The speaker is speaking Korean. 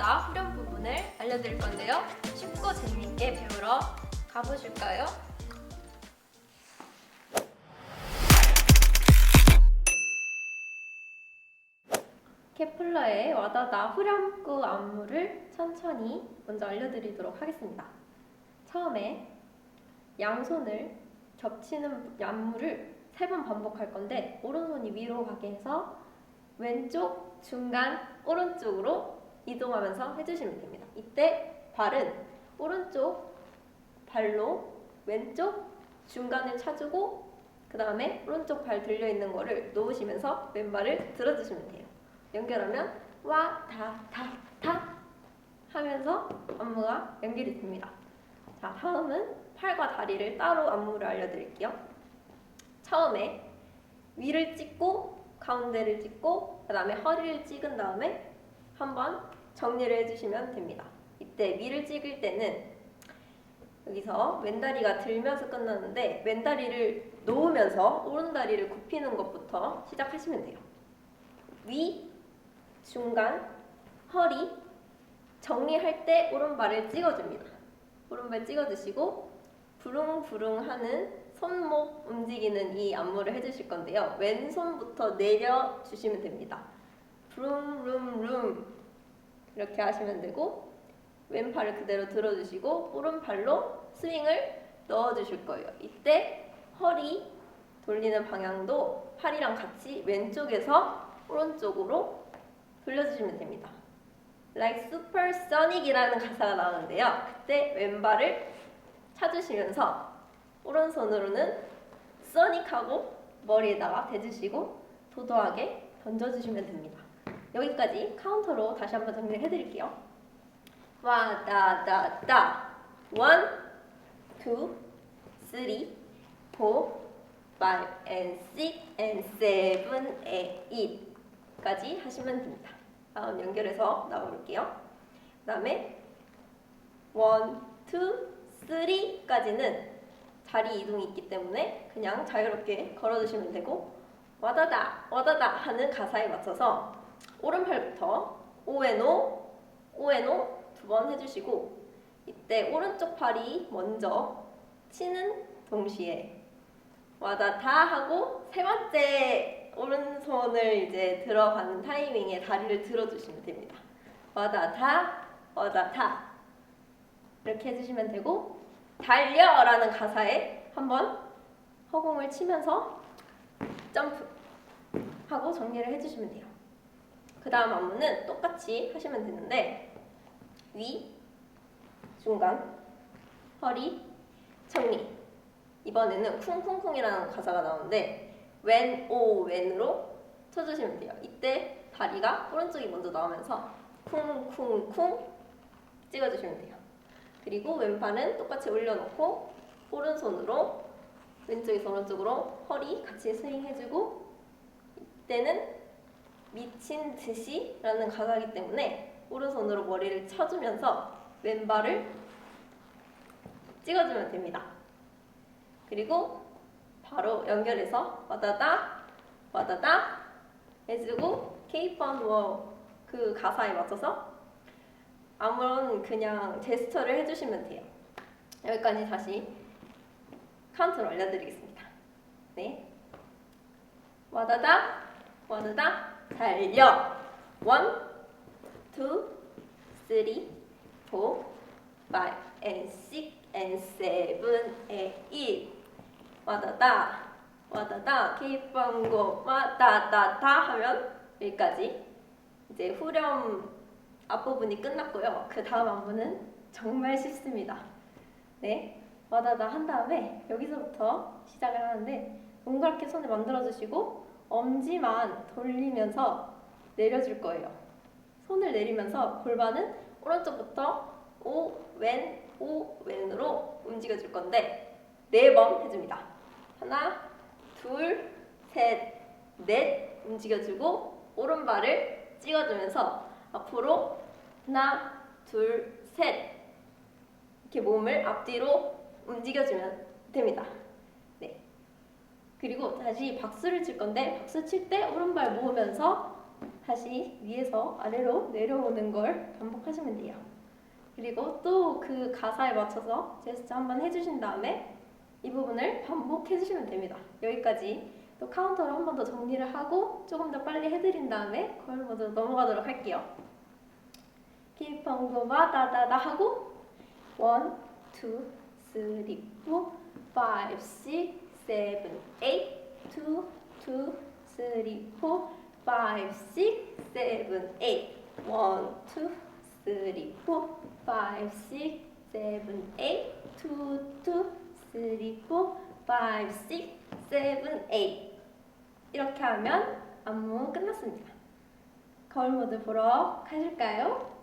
와다다 후렴 부분을 알려드릴 건데요. 쉽고 재미있게 배우러 가보실까요? 케플러의 와다다 후렴구 안무를 천천히 먼저 알려드리도록 하겠습니다. 처음에 양손을 겹치는 안무를 세 번 반복할 건데 오른손이 위로 가게 해서 왼쪽, 중간, 오른쪽으로 이동하면서 해주시면 됩니다. 이때 발은 오른쪽 발로 왼쪽 중간을 차주고 그 다음에 오른쪽 발 들려 있는 거를 놓으시면서 왼발을 들어주시면 돼요. 연결하면 와, 다, 다, 다 하면서 안무가 연결이 됩니다. 자, 다음은 팔과 다리를 따로 안무를 알려드릴게요. 처음에 위를 찍고 가운데를 찍고 그 다음에 허리를 찍은 다음에 한번 정리를 해주시면 됩니다. 이때 위를 찍을 때는 여기서 왼다리가 들면서 끝나는데 왼다리를 놓으면서 오른다리를 굽히는 것부터 시작하시면 돼요. 위, 중간, 허리 정리할 때 오른발을 찍어줍니다. 오른발 찍어주시고 부릉부릉 하는 손목 움직이는 이 안무를 해주실 건데요. 왼손부터 내려주시면 됩니다. 룸룸룸 이렇게 하시면 되고 왼팔을 그대로 들어주시고 오른팔로 스윙을 넣어주실 거예요. 이때 허리 돌리는 방향도 팔이랑 같이 왼쪽에서 오른쪽으로 돌려주시면 됩니다. Like Supersonic이라는 가사가 나오는데요. 그때 왼발을 찾으시면서 오른손으로는 써닉하고 머리에다가 대주시고 도도하게 던져주시면 됩니다. 여기까지 카운터로 다시 한번 정리를 해드릴게요. 와 다 다 다 원, 투, 쓰리, 포, 파이브, 앤 식, 앤 세븐, 앤 it까지 하시면 됩니다. 다음 연결해서 나올게요. 그 다음에 원, 투, 쓰리까지는 자리 이동이 있기 때문에 그냥 자유롭게 걸어주시면 되고 와다다 와다다 하는 가사에 맞춰서 오른팔부터 오앤오 오앤오 두번 해주시고 이때 오른쪽 팔이 먼저 치는 동시에 와다다 하고 세 번째 오른손을 이제 들어가는 타이밍에 다리를 들어주시면 됩니다. 와다다 와다다 이렇게 해주시면 되고 달려라는 가사에 한번 허공을 치면서 점프 하고 정리를 해주시면 돼요. 그 다음 안무는 똑같이 하시면 되는데 위, 중간, 허리, 정리 이번에는 쿵쿵쿵이라는 가사가 나오는데 왼, 오, 왼으로 쳐주시면 돼요. 이때 다리가 오른쪽이 먼저 나오면서 쿵쿵쿵 찍어주시면 돼요. 그리고 왼팔은 똑같이 올려놓고 오른손으로 왼쪽에서 오른쪽으로 허리 같이 스윙해주고 이때는 미친 듯이라는 가사이기 때문에 오른손으로 머리를 쳐주면서 왼발을 찍어주면 됩니다. 그리고 바로 연결해서 와다다 와다다 해주고 케이팝 뭐그 가사에 맞춰서 아무런 그냥 제스처를 해주시면 돼요. 여기까지 다시 카운트로 알려드리겠습니다. 네. 와다다, 와다다, 달려. 앤 세븐, 앤 일. 와다다, 와다다, 케이팝고 와다다다 하면 여기까지 이제 후렴 앞부분이 끝났고요. 그 다음 안무는 정말 쉽습니다. 네. 와다다 한 다음에 여기서부터 시작을 하는데 동그랗게 손을 만들어주시고 엄지만 돌리면서 내려줄 거예요. 손을 내리면서 골반은 오른쪽부터 오, 왼, 오, 왼으로 움직여줄 건데 네 번 해줍니다. 하나, 둘, 셋, 넷 움직여주고 오른발을 찍어주면서 앞으로 하나, 둘, 셋 이렇게 몸을 앞뒤로 움직여주면 됩니다. 네. 그리고 다시 박수를 칠 건데 박수 칠 때 오른발 모으면서 다시 위에서 아래로 내려오는 걸 반복하시면 돼요. 그리고 또 그 가사에 맞춰서 제스처 한번 해주신 다음에 이 부분을 반복해 주시면 됩니다. 여기까지 또 카운터로 한 번 더 정리를 하고 조금 더 빨리 해드린 다음에 거울 모드로 넘어가도록 할게요. 기펑고바 다다다 하고 1, 2, 3, 4, 5, 6, 7, 8 2, 2, 3, 4, 5, 6, 7, 8 1, 2, 3, 4, 5, 6, 7, 8 2, 2, 3, 4, 5, 6, 7, 8 이렇게 하면 안무 끝났습니다. 거울 모드 보러 가실까요?